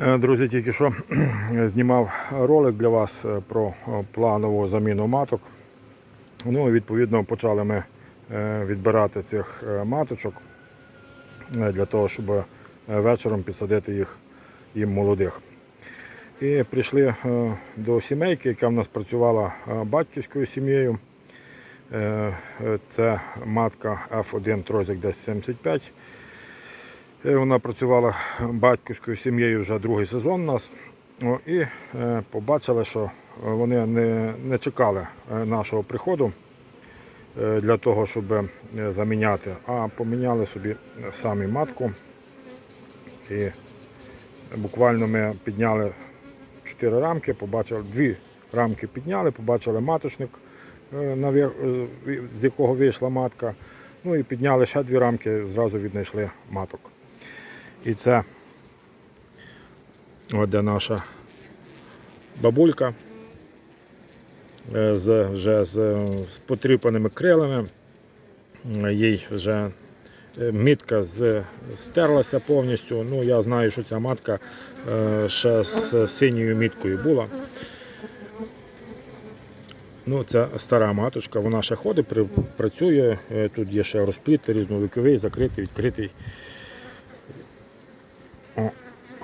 Е, Друзі, тільки що знімав ролик для вас е, про е, планову заміну маток. Ну, відповідно, почали ми відбирати цих маточок для того, щоб вечором підсадити їх їм молодих. І прийшли до сімейки, яка в нас працювала батьківською сім'єю. Це матка F1 Трозик 1075. Е, Вона працювала батьківською сім'єю вже другий сезон у нас. І е, побачили, що вони не, чекали е, нашого приходу е, для того, щоб е, заміняти, а поміняли собі самі матку. І буквально ми підняли чотири рамки, побачили дві рамки підняли, побачили маточник, е, е, з якого вийшла матка. Ну і підняли ще дві рамки, зразу віднайшли маток. І це де наша бабулька е, з, вже з, з потріпаними крилами. Їй вже е, мітка з, стерлася повністю. Ну, я знаю, що ця матка е, ще з синьою міткою була. Ну, це стара маточка, вона ще ходить, працює. Тут є ще розпліт різновіковий, закритий, відкритий.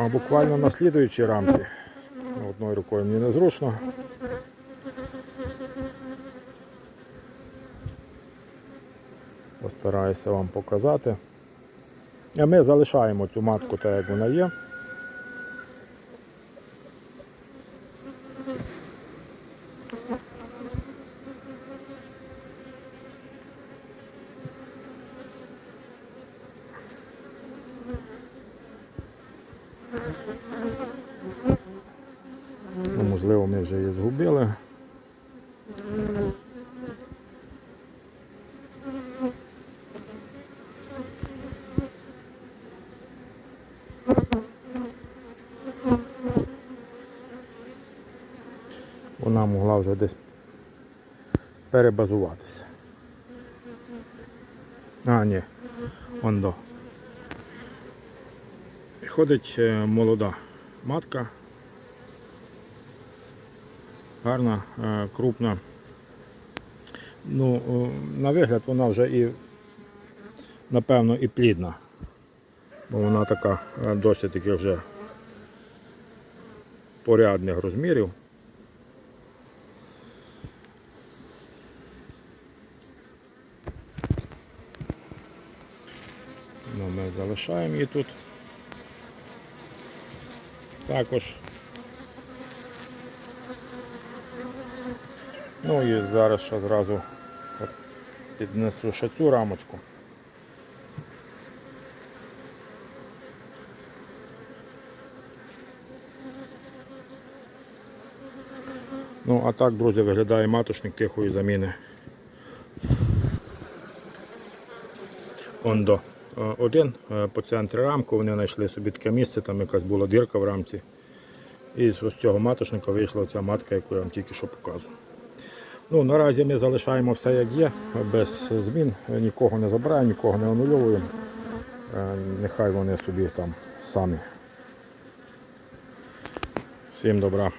А буквально на слідуючій рамці. Одною рукою мені незручно. Постараюся вам показати. А ми залишаємо цю матку так, як вона є. Можливо, ми вже її згубили. Вона могла вже десь перебазуватися. А, ні, ондо. Ходить е, молода матка. Гарна, е, крупна. Ну, на вигляд вона вже і, напевно, і плідна. Бо вона така е, досить таки вже порядних розмірів. Ну, ми залишаємо її тут. Також Ну і зараз ще зразу піднесу ще цю рамочку. Ну, а так, друзі, виглядає маточник тихої заміни. Ондо. Е, Один е, по центрі рамку, вони знайшли собі таке місце, там якась була дірка в рамці. І з ось цього маточника вийшла ця матка, яку я вам тільки що показував. Ну, наразі ми залишаємо все як є, без змін, нікого не забираємо, нікого не анульовуємо. Е, Нехай вони собі там самі. Всім добра.